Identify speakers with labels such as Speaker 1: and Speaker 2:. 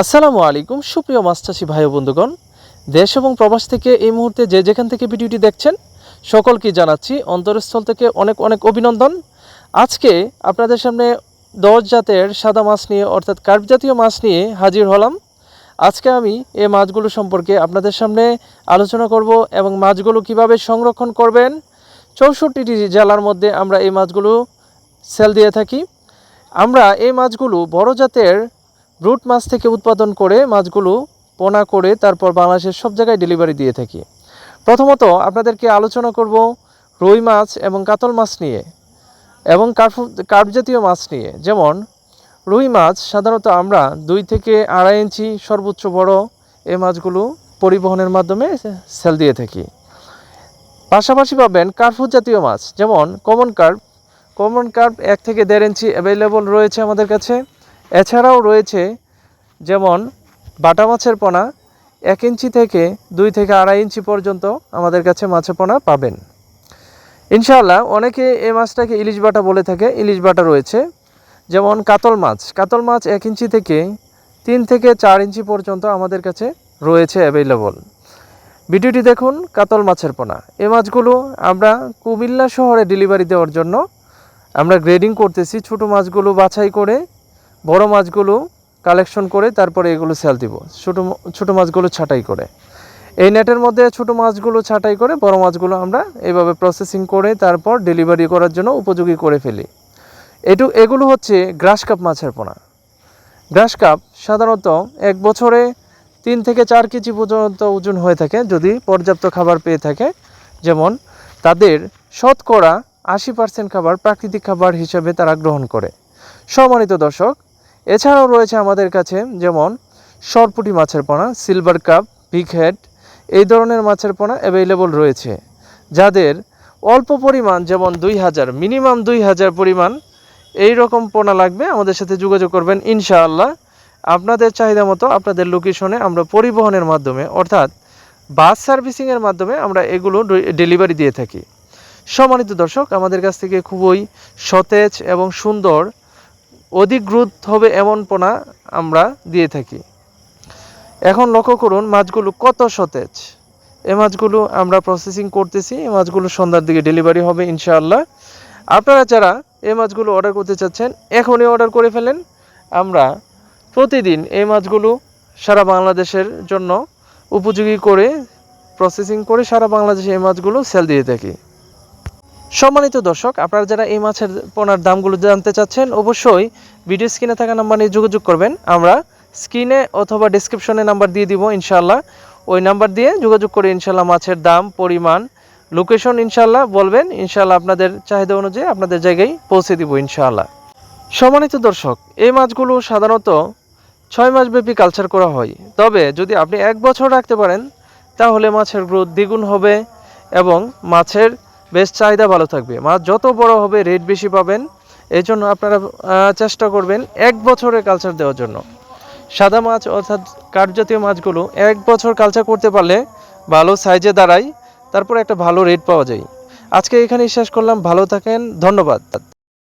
Speaker 1: আসসালামু আলাইকুম, সুপ্রিয় চাষি ভাই বন্ধুগণ। দেশ এবং প্রবাস থেকে এই মুহূর্তে যে যেখান থেকে ভিডিওটি দেখছেন, সকলকে জানাচ্ছি অন্তরস্থল থেকে অনেক অনেক অভিনন্দন। আজকে আপনাদের সামনে দশ জাতের সাদা মাছ নিয়ে, অর্থাৎ কার্প জাতীয় মাছ নিয়ে হাজির হলাম। আজকে আমি এই মাছগুলো সম্পর্কে আপনাদের সামনে আলোচনা করব এবং মাছগুলো কীভাবে সংরক্ষণ করবেন। চৌষট্টিটি জেলার মধ্যে আমরা এই মাছগুলো সেল দিয়ে থাকি। আমরা এই মাছগুলো বড় জাতের ব্রুট মাছ থেকে উৎপাদন করে মাছগুলো পোনা করে তারপর বাংলাদেশের সব জায়গায় ডেলিভারি দিয়ে থাকি। প্রথমত আপনাদেরকে আলোচনা করব রুই মাছ এবং কাতল মাছ নিয়ে এবং কার্প জাতীয় মাছ নিয়ে। যেমন, রুই মাছ সাধারণত আমরা দুই থেকে আড়াই ইঞ্চি সর্বোচ্চ বড় এই মাছগুলো পরিবহনের মাধ্যমে সেল দিয়ে থাকি। পাশাপাশি পাবেন কার্পু জাতীয় মাছ, যেমন কমন কার্প কমন কার্প এক থেকে দেড় ইঞ্চি অ্যাভেলেবল রয়েছে আমাদের কাছে। এছাড়াও রয়েছে যেমন বাটা মাছের পোনা, এক ইঞ্চি থেকে দুই থেকে আড়াই ইঞ্চি পর্যন্ত আমাদের কাছে মাছের পোনা পাবেন। ইনশাআল্লাহ অনেকে এই মাছটাকে ইলিশ বাটা বলে থাকে, ইলিশ বাটা রয়েছে। যেমন কাতল মাছ কাতল মাছ এক ইঞ্চি থেকে তিন থেকে চার ইঞ্চি পর্যন্ত আমাদের কাছে রয়েছে অ্যাভেলেবল ভিডিওটি দেখুন কাতল মাছের পোনা। এই মাছগুলো আমরা কুমিল্লা শহরে ডেলিভারি দেওয়ার জন্য আমরা গ্রেডিং করতেছি, ছোট মাছগুলো বাছাই করে বড় মাছগুলো কালেকশন করে তারপরে এগুলো সেল দিব। ছোটো ছোটো মাছগুলো ছাঁটাই করে। এই নেটের মধ্যে ছোট মাছগুলো ছাঁটাই করে বড় মাছগুলো আমরা এইভাবে প্রসেসিং করে তারপর ডেলিভারি করার জন্য উপযোগী করে ফেলি। এটু, এগুলো হচ্ছে গ্রাস কাপ মাছের পোনা। গ্রাস কাপ সাধারণত এক বছরে তিন থেকে চার কেজি পর্যন্ত ওজন হয়ে থাকে যদি পর্যাপ্ত খাবার পেয়ে থাকে। যেমন তাদের শতকরা আশি পার্সেন্ট খাবার প্রাকৃতিক খাবার হিসেবে তারা গ্রহণ করে। সম্মানিত দর্শক এছাড়াও রয়েছে আমাদের কাছে যেমন সরপুটি মাছের পোনা সিলভার কাপ বিগ হেড এই ধরনের মাছের পোনা অ্যাভেলেবল রয়েছে। যাদের অল্প পরিমাণ, যেমন দুই হাজার মিনিমাম দুই হাজার পরিমাণ এই রকম পোনা লাগবে, আমাদের সাথে যোগাযোগ করবেন ইনশাআল্লাহ। আপনাদের চাহিদা মতো আপনাদের লোকেশনে আমরা পরিবহনের মাধ্যমে, অর্থাৎ বাস সার্ভিসিংয়ের মাধ্যমে আমরা এগুলো ডেলিভারি দিয়ে থাকি। সম্মানিত দর্শক, আমাদের কাছ থেকে খুবই সতেজ এবং সুন্দর অধিক গ্রোথ হবে এমন পোনা আমরা দিয়ে থাকি। এখন লক্ষ্য করুন মাছগুলো কত সতেজ। এই মাছগুলো আমরা প্রসেসিং করতেছি এই মাছগুলো সন্ধ্যার দিকে ডেলিভারি হবে ইনশাআল্লাহ। আপনারা যারা এই মাছগুলো অর্ডার করতে চাচ্ছেন, এখনই অর্ডার করে ফেলেন। আমরা প্রতিদিন এই মাছগুলো সারা বাংলাদেশের জন্য উপযোগী করে প্রসেসিং করে সারা বাংলাদেশে এই মাছগুলো সেল দিয়ে থাকি। সম্মানিত দর্শক, আপনারা যারা এই মাছের পোনার দামগুলো জানতে চাচ্ছেন, অবশ্যই ভিডিও স্ক্রিনে থাকা নাম্বার নিয়ে যোগাযোগ করবেন। আমরা স্ক্রিনে অথবা ডিসক্রিপশনে নাম্বার দিয়ে দিব ইনশাল্লাহ ওই নাম্বার দিয়ে যোগাযোগ করে ইনশাল্লাহ মাছের দাম, পরিমাণ লোকেশন ইনশাল্লাহ বলবেন। ইনশাল্লাহ আপনাদের চাহিদা অনুযায়ী আপনাদের জায়গায় পৌঁছে দিব ইনশাল্লাহ সম্মানিত দর্শক, এই মাছগুলো সাধারণত ছয় মাসব্যাপী কালচার করা হয়। তবে যদি আপনি এক বছর রাখতে পারেন, তাহলে মাছের গ্রোথ দ্বিগুণ হবে এবং মাছের বেশ চাহিদা ভালো থাকবে। মাছ যত বড় হবে রেট বেশি পাবেন। এই জন্য আপনারা চেষ্টা করবেন এক বছরের কালচার দেওয়ার জন্য। সাদা মাছ অর্থাৎ কাঠজাতীয় মাছগুলো এক বছর কালচার করতে পারলে ভালো সাইজে দাঁড়ায়, তারপর একটা ভালো রেট পাওয়া যায়। আজকে এখানেই শেষ করলাম। ভালো থাকেন। ধন্যবাদ।